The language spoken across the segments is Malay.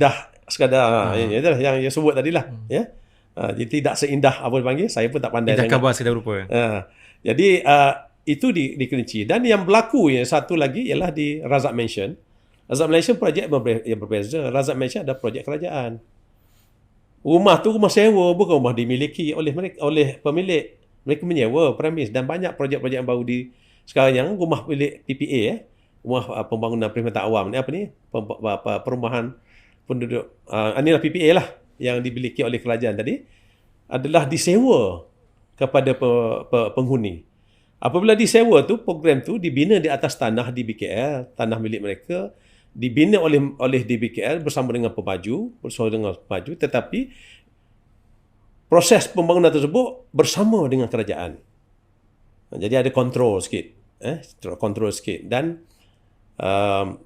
dah sekadar ha. ya, ya, yang yang sebut tadi lah hmm. ya. Uh, jadi tidak seindah apa dipanggil saya pun tak pandai Indah khabar sekadar rupa. Uh, jadi uh, itu di di Kerinci dan yang berlaku yang satu lagi ialah di Razak Mansion. Razak Mansion projek yang berbeza Razak Mansion ada projek kerajaan. Rumah tu rumah sewa bukan rumah dimiliki oleh mereka oleh pemilik. Mereka menyewa premis dan banyak projek-projek yang baru di sekarang yang rumah milik PPA eh. Rumah uh, pembangunan perkhidmatan awam ni apa ni? Perumahan penduduk uh, inilah PPA lah yang dimiliki oleh kerajaan tadi adalah disewa kepada pe, pe, penghuni. Apabila disewa tu program tu dibina di atas tanah di BKL, tanah milik mereka dibina oleh oleh DBKL bersama dengan pemaju, bersama dengan pemaju tetapi proses pembangunan tersebut bersama dengan kerajaan. Jadi ada kontrol sikit, eh, kontrol sikit dan um,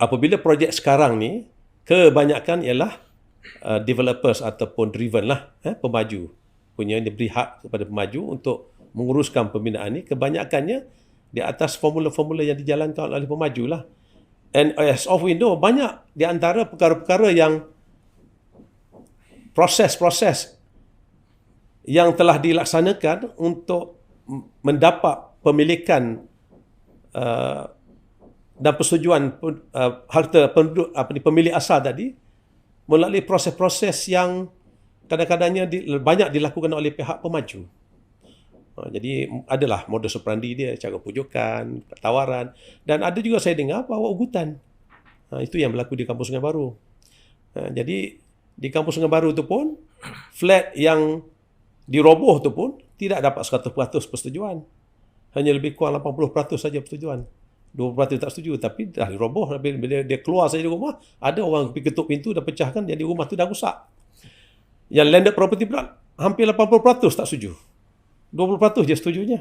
apabila projek sekarang ni kebanyakan ialah uh, developers ataupun driven lah, eh, pemaju punya diberi hak kepada pemaju untuk menguruskan pembinaan ni kebanyakannya di atas formula-formula yang dijalankan oleh pemaju lah. And as of we know, banyak di antara perkara-perkara yang proses-proses yang telah dilaksanakan untuk mendapat pemilikan uh, dan persetujuan uh, harta penduduk apa ni pemilik asal tadi melalui proses-proses yang kadang-kadangnya di, banyak dilakukan oleh pihak pemaju. Uh, jadi adalah modus operandi dia cara pujukan, tawaran dan ada juga saya dengar bahawa ugutan. Uh, itu yang berlaku di kampus Sungai Baru. Uh, jadi di kampus Sungai Baru tu pun flat yang diroboh tu pun tidak dapat 100% persetujuan. Hanya lebih kurang 80% saja persetujuan. 20% tak setuju tapi dah diroboh bila dia keluar saja dari rumah ada orang pergi ketuk pintu dah pecahkan jadi rumah tu dah rusak. Yang landed property pula hampir 80% tak setuju. 20% je setujunya.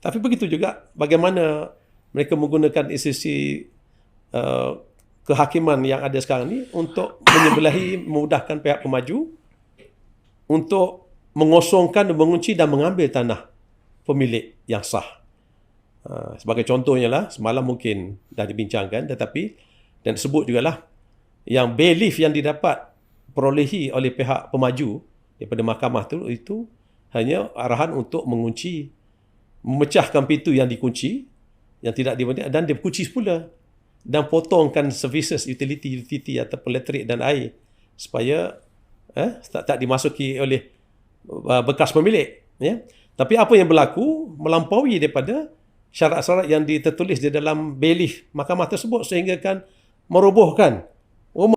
Tapi begitu juga bagaimana mereka menggunakan institusi uh, kehakiman yang ada sekarang ni untuk menyebelahi memudahkan pihak pemaju untuk mengosongkan, mengunci dan mengambil tanah pemilik yang sah. Ha, sebagai contohnya lah, semalam mungkin dah dibincangkan tetapi dan sebut juga lah yang bailiff yang didapat perolehi oleh pihak pemaju daripada mahkamah tu itu hanya arahan untuk mengunci memecahkan pintu yang dikunci yang tidak dibentuk dan dikunci semula dan potongkan services utility utility atau elektrik dan air supaya eh, tak, tak dimasuki oleh Uh, bekas pemilik ya. Tapi apa yang berlaku? Melampaui daripada syarat-syarat yang ditertulis di dalam bailiff mahkamah tersebut sehingga kan merobohkan